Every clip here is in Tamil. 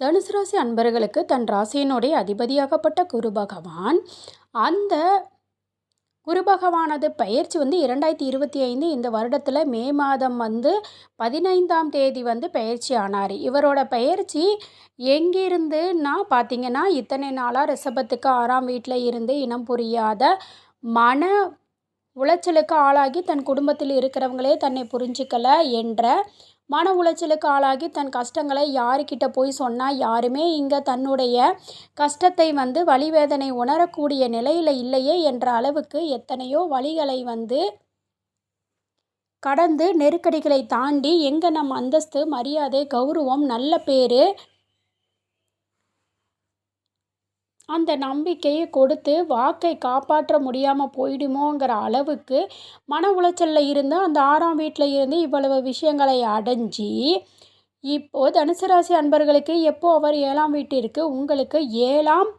தனுசு ராசி அன்பர்களுக்கு தன் ராசியினுடைய அதிபதியாகப்பட்ட குரு பகவான். அந்த குரு பகவானது பயிற்சி வந்து இரண்டாயிரத்தி இருபத்தி ஐந்து இந்த வருடத்தில் மே மாதம் வந்து பதினைந்தாம் தேதி வந்து பயிற்சி ஆனார். இவரோட பயிற்சி எங்கிருந்துன்னா பார்த்தீங்கன்னா இத்தனை நாளாக ரிஷபத்துக்கு ஆறாம் வீட்டில் இருந்து இனம் புரியாத மன உளைச்சலுக்கு ஆளாகி தன் குடும்பத்தில் இருக்கிறவங்களே தன்னை புரிஞ்சிக்கல என்ற மன உளைச்சலுக்கு ஆளாகி தன் கஷ்டங்களை யாருக்கிட்ட போய் சொன்னால் யாருமே இங்கே தன்னுடைய கஷ்டத்தை வந்து வழிவேதனை உணரக்கூடிய நிலையில் இல்லையே என்ற அளவுக்கு எத்தனையோ வழிகளை வந்து கடந்து நெருக்கடிகளை தாண்டி எங்கே நம்ம அந்தஸ்து மரியாதை கௌரவம் நல்ல பேர் அந்த நம்பிக்கையை கொடுத்து வாக்கை காப்பாற்ற முடியாமல் போயிடுமோங்கிற அளவுக்கு மன உளைச்சலில் இருந்து அந்த ஆறாம் வீட்டில் இருந்து இவ்வளவு விஷயங்களை அடைஞ்சி இப்போது தனுசு ராசி அன்பர்களுக்கு எப்போ அவர் ஏழாம் வீட்டிற்கு உங்களுக்கு ஏழாம்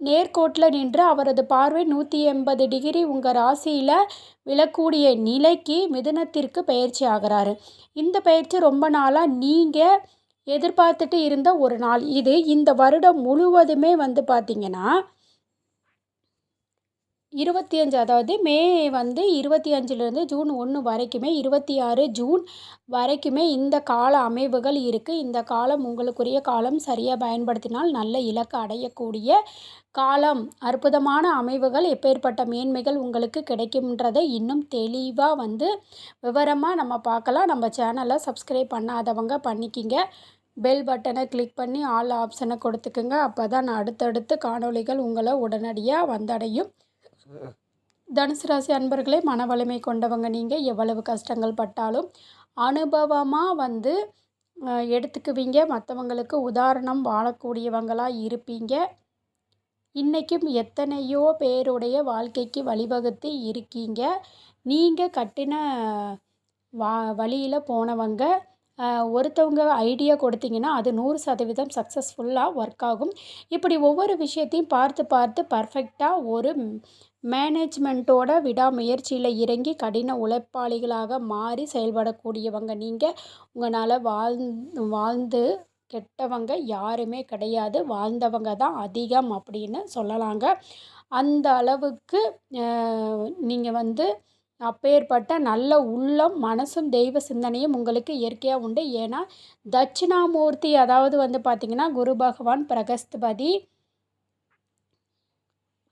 நேர்கோட்டில் நின்று அவரது பார்வை நூற்றி எண்பது டிகிரி உங்கள் ராசியில் விழக்கூடிய நிலைக்கு மிதுனத்திற்கு பயிற்சி ஆகிறாரு. இந்த பயிற்சி ரொம்ப நாளாக நீங்கள் எதிர்பார்த்துட்டு இருந்த ஒரு நாள். இது இந்த வருடம் முழுவதுமே வந்து பார்த்திங்கன்னா இருபத்தி அஞ்சு அதாவது மே வந்து இருபத்தி அஞ்சுலேருந்து ஜூன் ஒன்று வரைக்குமே இருபத்தி ஆறு ஜூன் வரைக்குமே இந்த கால அமைவுகள் இருக்குது இந்த காலம் உங்களுக்குரிய காலம் சரியாக பயன்படுத்தினால் நல்ல இலக்கு அடையக்கூடிய காலம். அற்புதமான அமைவுகள் எப்பேற்பட்ட மேன்மைகள் உங்களுக்கு கிடைக்கும்ன்றதை இன்னும் தெளிவாக வந்து விவரமாக நம்ம பார்க்கலாம். நம்ம சேனலை சப்ஸ்கிரைப் பண்ணாதவங்க பண்ணிக்கிங்க. பெல் பட்டனை கிளிக் பண்ணி ஆல் ஆப்ஷனை கொடுத்துக்குங்க. அப்போ தான் நான் அடுத்தடுத்து காணொளிகள் உங்களை உடனடியாக வந்தடையும். தனுசு ராசி அன்பர்களே மன வலிமை கொண்டவங்க நீங்கள் எவ்வளவு கஷ்டங்கள் பட்டாலும் அனுபவமாக வந்து எடுத்துக்குவீங்க. மற்றவங்களுக்கு உதாரணம் வாழக்கூடியவங்களாக இருப்பீங்க. இன்றைக்கும் எத்தனையோ பேருடைய வாழ்க்கைக்கு வழிவகுத்து இருக்கீங்க. நீங்கள் கட்டின வா வழியில் போனவங்க ஒருத்தவங்க ஐடியா கொடுத்தீங்கன்னா அது நூறு சதவீதம் சக்ஸஸ்ஃபுல்லாக ஒர்க் ஆகும். இப்படி ஒவ்வொரு விஷயத்தையும் பார்த்து பார்த்து பர்ஃபெக்டாக ஒரு மேனேஜ்மெண்ட்டோட விடாமுயற்சியில் இறங்கி கடின உழைப்பாளிகளாக மாறி செயல்படக்கூடியவங்க நீங்கள் உங்களால் வாழ்ந்து வாழ்ந்து கெட்டவங்க யாருமே கிடையாது. வாழ்ந்தவங்க தான் அதிகம் அப்படின்னு சொல்லலாங்க. அந்த அளவுக்கு நீங்கள் வந்து அப்பேற்பட்ட நல்ல உள்ளம் மனசும் தெய்வ சிந்தனையும் உங்களுக்கு இயற்கையாக உண்டு. ஏன்னா தட்சிணாமூர்த்தி அதாவது வந்து பார்த்திங்கன்னா குரு பகவான் பிரகஸ்தபதி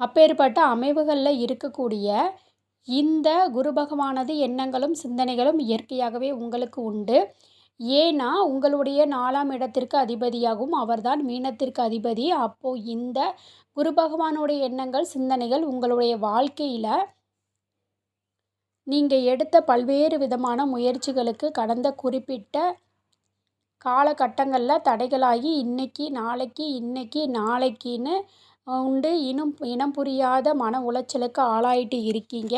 அப்பேற்பட்ட அமைவுகளில் இருக்கக்கூடிய இந்த குரு பகவானது எண்ணங்களும் சிந்தனைகளும் இயற்கையாகவே உங்களுக்கு உண்டு. ஏன்னா உங்களுடைய நாலாம் இடத்திற்கு அதிபதியாகவும் அவர்தான் மீனத்திற்கு அதிபதி. அப்போது இந்த குரு பகவானுடைய எண்ணங்கள் சிந்தனைகள் உங்களுடைய வாழ்க்கையில் நீங்கள் எடுத்த பல்வேறு விதமான முயற்சிகளுக்கு கடந்த குறிப்பிட்ட காலகட்டங்களில் தடைகளாகி இன்றைக்கி நாளைக்கு இன்றைக்கி நாளைக்கின்னு உண்டு. இனம் இனம் புரியாத மன உளைச்சலுக்கு ஆளாயிட்டு இருக்கீங்க.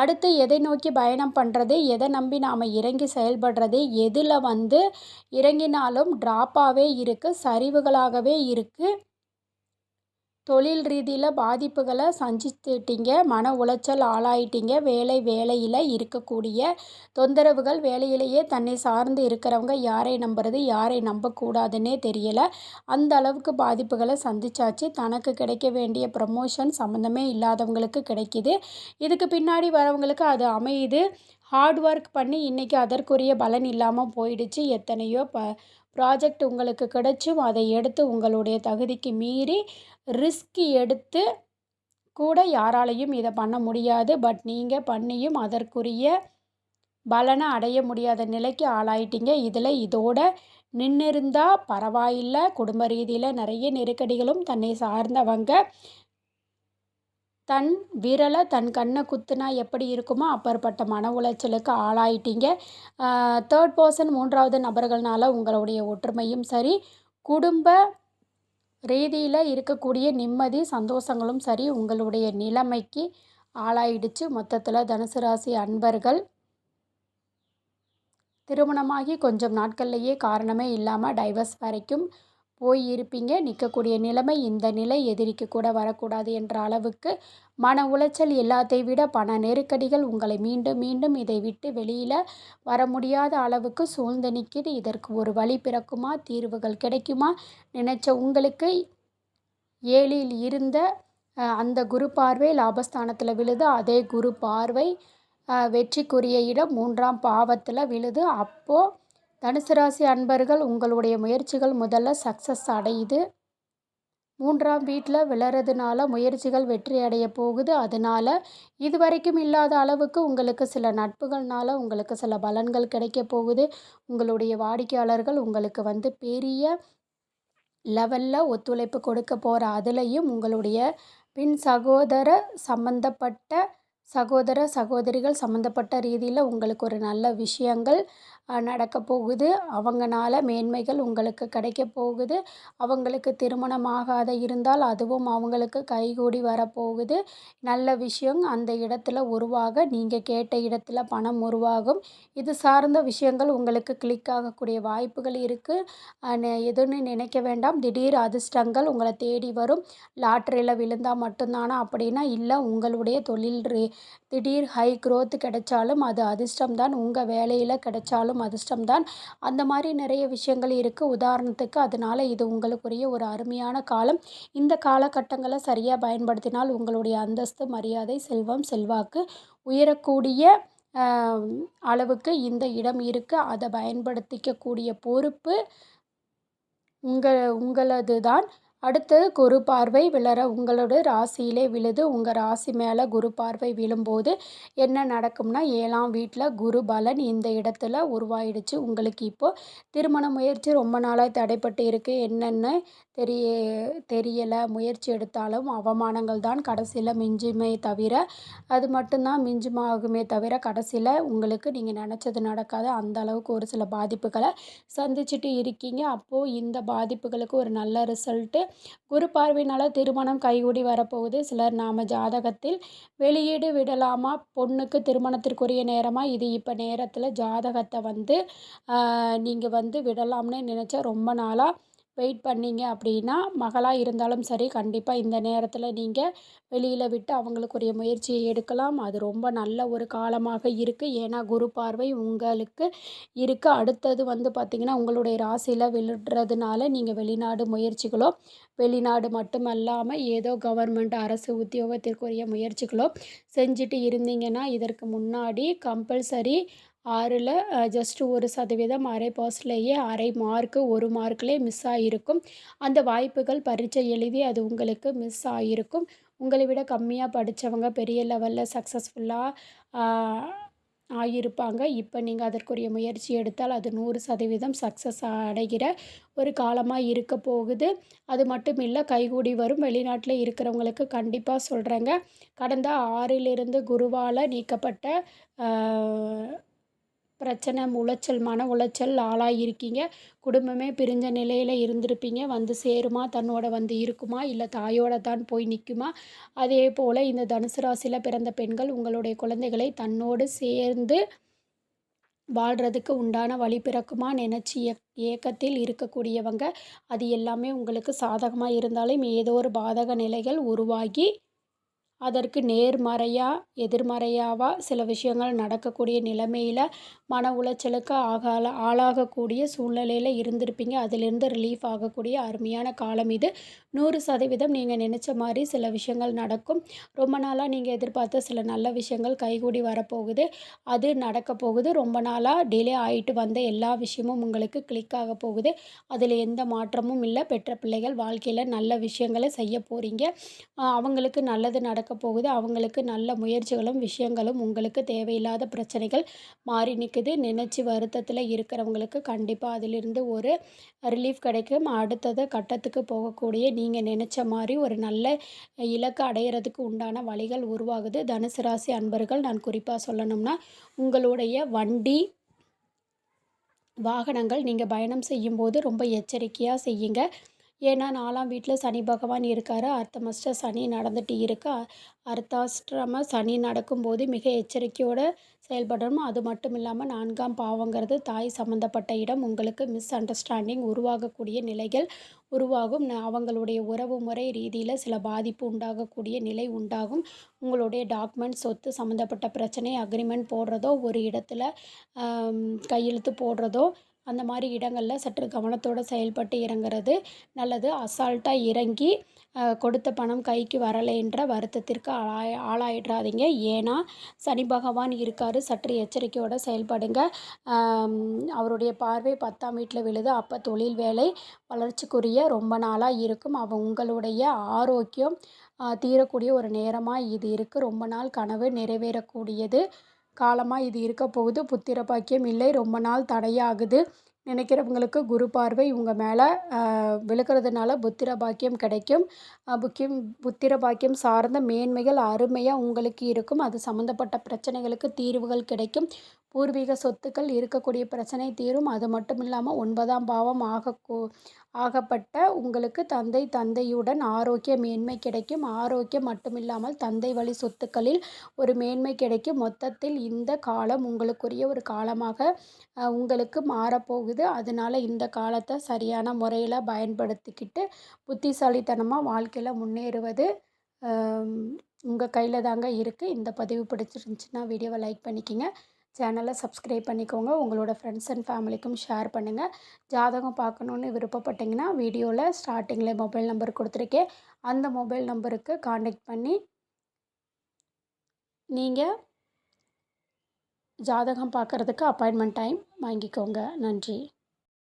அடுத்து எதை நோக்கி பயணம் பண்ணுறது எதை நம்பி நாம் இறங்கி செயல்படுறது? எதில் வந்து இறங்கினாலும் ட்ராப்பாகவே இருக்குது சரிவுகளாகவே இருக்குது தொழில் ரீதியில் பாதிப்புகளை சந்திச்சிட்டிங்க மன உளைச்சல் ஆளாயிட்டீங்க வேலை வேலையில் இருக்கக்கூடிய தொந்தரவுகள் வேலையிலேயே தன்னை சார்ந்து இருக்கிறவங்க யாரை நம்புறது யாரை நம்பக்கூடாதுன்னே தெரியலை. அந்த அளவுக்கு பாதிப்புகளை சந்திச்சாச்சு. தனக்கு கிடைக்க வேண்டிய ப்ரமோஷன் சம்மந்தமே இல்லாதவங்களுக்கு கிடைக்கிது. இதுக்கு பின்னாடி வரவங்களுக்கு அது அமையுது. ஹார்ட் ஒர்க் பண்ணி இன்றைக்கி அதற்குரிய பலன் இல்லாமல் போயிடுச்சு. எத்தனையோ ப ப்ராஜெக்ட் உங்களுக்கு கிடைச்சும் அதை எடுத்து உங்களுடைய தகுதிக்கு மீறி ரிஸ்க் எடுத்து கூட யாராலையும் இதை பண்ண முடியாது. பட் நீங்கள் பண்ணியும் அதற்குரிய பலனை அடைய முடியாத நிலைக்கு ஆளாயிட்டீங்க. இதில் இதோட நின்றிருந்தால் பரவாயில்லை. குடும்ப ரீதியில் நிறைய நெருக்கடிகளும் தன்னை சார்ந்தவங்க. தன் விரலை தன் கண்ணை குத்துனா எப்படி இருக்குமோ அப்பாற்பட்ட மன உளைச்சலுக்கு ஆளாயிட்டீங்க. தேர்ட் பர்சன் மூன்றாவது நபர்கள்னால உங்களுடைய ஒற்றுமையும் சரி. குடும்ப ரீதியில் இருக்கக்கூடிய நிம்மதி சந்தோஷங்களும் சரி உங்களுடைய நிலைமைக்கு ஆளாயிடுச்சு. மொத்தத்தில் தனுசு ராசி அன்பர்கள். திருமணமாகி கொஞ்சம் நாட்கள்லேயே காரணமே இல்லாமல் டைவர்ஸ் வரைக்கும் போய் இருப்பீங்க நிற்கக்கூடிய நிலைமை இந்த நிலை எதிரிக்கு கூட வரக்கூடாது என்ற அளவுக்கு மன உளைச்சல் எல்லாத்தை விட பண நெருக்கடிகள் உங்களை மீண்டும் மீண்டும் இதை விட்டு வெளியில் வர முடியாத அளவுக்கு சூழ்ந்து நிற்கிது இதற்கு ஒரு வழி பிறக்குமா? தீர்வுகள் கிடைக்குமா? நினைச்ச உங்களுக்கு ஏழில் இருந்த அந்த குரு பார்வை லாபஸ்தானத்தில் விழுது. அதே குரு பார்வை வெற்றிக்குரிய இடம் மூன்றாம் பாவத்தில் விழுது. அப்போது தனுசு ராசி அன்பர்கள் உங்களுடைய முயற்சிகள் முதல்ல சக்ஸஸ் அடையுது. மூன்றாம் வீட்டில் விளறதுனால முயற்சிகள் வெற்றி அடைய போகுது. அதனால் இது வரைக்கும் இல்லாத அளவுக்கு உங்களுக்கு சில நட்புகள்னால உங்களுக்கு சில பலன்கள் கிடைக்க போகுது. உங்களுடைய வாடிக்கையாளர்கள் உங்களுக்கு வந்து பெரிய லெவலில் ஒத்துழைப்பு கொடுக்க போகிற அதுலேயும் உங்களுடைய பின் சகோதர சம்மந்தப்பட்ட சகோதர சகோதரிகள் சம்மந்தப்பட்ட ரீதியில் உங்களுக்கு ஒரு நல்ல விஷயங்கள் நடக்க போகுது. அவங்கனால மேன்மைகள் உங்களுக்கு கிடைக்க போகுது. அவங்களுக்கு திருமணம் ஆகாத இருந்தால் அதுவும் அவங்களுக்கு கைகூடி வரப்போகுது நல்ல விஷயம். அந்த இடத்துல உருவாக நீங்கள் கேட்ட இடத்துல பணம் உருவாகும். இது சார்ந்த விஷயங்கள் உங்களுக்கு கிளிக் ஆகக்கூடிய வாய்ப்புகள் இருக்குது எதுன்னு நினைக்க வேண்டாம். திடீர் அதிர்ஷ்டங்கள் உங்களை தேடி வரும். லாட்ரியில் விழுந்தால் மட்டும்தானா அப்படின்னா இல்லை உங்களுடைய தொழில் திடீர் ஹை க்ரோத் கிடைச்சாலும் அது அதிர்ஷ்டம் தான் உங்கள் வேலையில் கிடைச்சாலும் அதிர்ஷ்டம் தான் அந்த மாதிரி நிறைய விஷயங்கள் இருக்குது உதாரணத்துக்கு அதனால் இது உங்களுக்குரிய ஒரு அருமையான காலம். இந்த காலகட்டங்களை சரியாக பயன்படுத்தினால் உங்களுடைய அந்தஸ்து மரியாதை செல்வம் செல்வாக்கு உயரக்கூடிய அளவுக்கு இந்த இடம் இருக்குது அதை பயன்படுத்திக்கக்கூடிய பொறுப்பு உங்கள் உங்களது தான் அடுத்து குரு பார்வை விழற உங்களோட ராசியிலே விழுது. உங்கள் ராசி மேலே குரு பார்வை விழும்போது என்ன நடக்கும்னா ஏழாம் வீட்டில் குரு பலன் இந்த இடத்துல உருவாயிடுச்சு. உங்களுக்கு இப்போது திருமண முயற்சி ரொம்ப நாளாக தடைப்பட்டு இருக்குது என்னென்னு தெரிய தெரியலை முயற்சி எடுத்தாலும் அவமானங்கள் தான் கடைசியில் மிஞ்சுமே தவிர அது மட்டும்தான் மிஞ்சுமாகுமே தவிர கடைசியில் உங்களுக்கு நீங்கள் நினச்சது நடக்காது. அந்த அளவுக்கு ஒரு சில பாதிப்புகளை சந்திச்சுட்டு இருக்கீங்க. அப்போது இந்த பாதிப்புகளுக்கு ஒரு நல்ல ரிசல்ட்டு குரு பார்வையினால் திருமணம் கைகூடி வரப்போகுது. சிலர் நாம் ஜாதகத்தில் வெளியீடு விடலாமா? பொண்ணுக்கு திருமணத்திற்குரிய நேரமாக இது இப்போ நேரத்தில் ஜாதகத்தை வந்து நீங்கள் வந்து விடலாம்னு நினச்சா ரொம்ப நாளாக வெயிட் பண்ணீங்க அப்படின்னா மகளாக இருந்தாலும் சரி கண்டிப்பாக இந்த நேரத்தில் நீங்கள் வெளியில் விட்டு அவங்களுக்குரிய முயற்சியை எடுக்கலாம். அது ரொம்ப நல்ல ஒரு காலமாக இருக்குது ஏன்னா குரு பார்வை உங்களுக்கு இருக்குது அடுத்தது வந்து பார்த்திங்கன்னா உங்களுடைய ராசியில் விழுறதுனால நீங்கள் வெளிநாடு முயற்சிகளோ வெளிநாடு மட்டுமல்லாமல் ஏதோ கவர்மெண்ட் அரசு உத்தியோகத்திற்குரிய முயற்சிகளோ செஞ்சுட்டு இருந்தீங்கன்னா இதற்கு முன்னாடி கம்பல்சரி ஆறில் ஜஸ்ட்டு ஒரு சதவீதம் அரை பாஸ்லேயே அரை மார்க்கு ஒரு மார்க்லேயே மிஸ் ஆகிருக்கும் அந்த வாய்ப்புகள் பரீட்சை எழுதி அது உங்களுக்கு மிஸ் ஆகிருக்கும் உங்களை விட கம்மியாக படித்தவங்க பெரிய லெவலில் சக்ஸஸ்ஃபுல்லாக ஆகியிருப்பாங்க இப்போ நீங்கள் அதற்குரிய முயற்சி எடுத்தால் அது நூறு சதவீதம் சக்ஸஸ் அடைகிற ஒரு காலமாக இருக்க போகுது. அது மட்டும் இல்லை கைகூடி வரும். வெளிநாட்டில் இருக்கிறவங்களுக்கு கண்டிப்பாக சொல்கிறேங்க கடந்த ஆறிலிருந்து குருவால் நீக்கப்பட்ட பிரச்சனை உளைச்சல் மன உளைச்சல் ஆளாகியிருக்கீங்க குடும்பமே பிரிஞ்ச நிலையில் இருந்திருப்பீங்க. வந்து சேருமா? தன்னோட வந்து இருக்குமா? இல்லை தாயோட தான் போய் நிற்குமா அதே போல் இந்த தனுசு ராசியில் பிறந்த பெண்கள் உங்களுடைய குழந்தைகளை தன்னோடு சேர்ந்து வாழ்கிறதுக்கு உண்டான வழி பிறக்குமா? நினச்சி ஏக்கத்தில் இருக்கக்கூடியவங்க. அது எல்லாமே உங்களுக்கு சாதகமாக இருந்தாலும் ஏதோ ஒரு பாதக நிலைகள் உருவாகி அதற்கு நேர்மறையாக எதிர்மறையாவா சில விஷயங்கள் நடக்கக்கூடிய நிலைமையில் மன உளைச்சலுக்கு ஆகால ஆளாகக்கூடிய சூழ்நிலையில் இருந்திருப்பீங்க. அதிலிருந்து ரிலீஃப் ஆகக்கூடிய அருமையான காலம் இது. நூறு சதவீதம் நீங்கள் நினச்ச மாதிரி சில விஷயங்கள் நடக்கும். ரொம்ப நாளாக நீங்கள் எதிர்பார்த்த சில நல்ல விஷயங்கள் கைகூடி வரப்போகுது. அது நடக்க போகுது. ரொம்ப நாளாக டிலே ஆகிட்டு வந்த எல்லா விஷயமும் உங்களுக்கு கிளிக் ஆக போகுது. அதில் எந்த மாற்றமும் இல்லை. பெற்ற பிள்ளைகள் வாழ்க்கையில் நல்ல விஷயங்களை செய்ய போகிறீங்க அவங்களுக்கு நல்லது நடக்க போகுது. அவங்களுக்கு நல்ல முயற்சிகளும் விஷயங்களும் உங்களுக்கு தேவையில்லாத பிரச்சனைகள் மாறி நிற்குது நினச்சி வருத்தத்தில் இருக்கிறவங்களுக்கு கண்டிப்பாக அதிலிருந்து ஒரு ரிலீஃப் கிடைக்கும். அடுத்தது கட்டத்துக்கு போகக்கூடிய நீங்கள் நினச்ச மாதிரி ஒரு நல்ல இலக்கு அடையிறதுக்கு உண்டான வழிகள் உருவாகுது. தனுசு ராசி அன்பர்கள் நான் குறிப்பாக சொல்லணும்னா உங்களுடைய வண்டி வாகனங்கள் நீங்கள் பயணம் செய்யும்போது ரொம்ப எச்சரிக்கையாக செய்யுங்க. ஏன்னா நாலாம் வீட்டில் சனி பகவான் இருக்கார். அர்த்தமஷ்ட சனி நடந்துட்டு இருக்கா. அர்த்தாஷ்டம சனி நடக்கும்போது மிக எச்சரிக்கையோடு செயல்படணும். அது மட்டும் இல்லாமல் நான்காம் பாவங்கிறது தாய் சம்மந்தப்பட்ட இடம். உங்களுக்கு மிஸ் அண்டர்ஸ்டாண்டிங் உருவாகக்கூடிய நிலைகள் உருவாகும். அவங்களுடைய உறவு முறை ரீதியில் சில பாதிப்பு உண்டாகக்கூடிய நிலை உண்டாகும். உங்களுடைய டாக்குமெண்ட் சொத்து சம்மந்தப்பட்ட பிரச்சனை அக்ரிமெண்ட் போடுறதோ ஒரு இடத்துல கையெழுத்து போடுறதோ அந்த மாதிரி இடங்களில் சற்று கவனத்தோடு செயல்பட்டு இறங்குறது நல்லது. அசால்ட்டாக இறங்கி கொடுத்த பணம் கைக்கு வரலைன்ற வருத்தத்திற்கு ஆளாய் ஆளாயிடாதீங்க. ஏன்னா சனி பகவான் இருக்கார். சற்று எச்சரிக்கையோடு செயல்படுங்க. அவருடைய பார்வை பத்தாம் வீட்டில் விழுது. அப்போ தொழில் வேலை வளர்ச்சிக்குரிய ரொம்ப நாளாக இருக்கும். அவ உங்களுடைய ஆரோக்கியம் தீரக்கூடிய ஒரு நேரமாக இது இருக்குது ரொம்ப நாள் கனவு நிறைவேறக்கூடியது. காலமாக இது இருக்க போகுது. புத்திர பாக்கியம் இல்லை. ரொம்ப நாள் தடையாகுது. நினைக்கிறவங்களுக்கு குரு பார்வை உங்கள் மேலே விழுக்கிறதுனால புத்திர பாக்கியம் கிடைக்கும். புக்கியம் புத்திர பாக்கியம் சார்ந்த மேன்மைகள் அருமையாக உங்களுக்கு இருக்கும். அது சம்மந்தப்பட்ட பிரச்சனைகளுக்கு தீர்வுகள் கிடைக்கும். பூர்வீக சொத்துக்கள் இருக்கக்கூடிய பிரச்சனை தீரும். அது மட்டும் இல்லாமல் ஒன்பதாம் பாவம் ஆகக்கூ ஆகப்பட்ட உங்களுக்கு தந்தை தந்தையுடன் ஆரோக்கிய மேன்மை கிடைக்கும். ஆரோக்கியம் மட்டுமில்லாமல் தந்தை வழி சொத்துக்களில் ஒரு மேன்மை கிடைக்கும். மொத்தத்தில் இந்த காலம் உங்களுக்குரிய ஒரு காலமாக உங்களுக்கு மாறப்போகுது அதனால் இந்த காலத்தை சரியான முறையில் பயன்படுத்திக்கிட்டு புத்திசாலித்தனமாக வாழ்க்கையில் முன்னேறுவது உங்கள் கையில் தாங்க இருக்குது இந்த பதிவு பிடிச்சிருந்துச்சின்னா வீடியோவை லைக் பண்ணிக்கோங்க. சேனலை சப்ஸ்கிரைப் பண்ணிக்கோங்க. உங்களோட ஃப்ரெண்ட்ஸ் அண்ட் ஃபேமிலிக்கும் ஷேர் பண்ணுங்கள் ஜாதகம் பார்க்கணுன்னு விருப்பப்பட்டிங்கன்னா வீடியோவில் ஸ்டார்டிங்கில் மொபைல் நம்பர் கொடுத்துருக்கேன். அந்த மொபைல் நம்பருக்கு காண்டாக்ட் பண்ணி நீங்கள் ஜாதகம் பார்க்குறதுக்கு அப்பாயின்மெண்ட் டைம் வாங்கிக்கோங்க. நன்றி.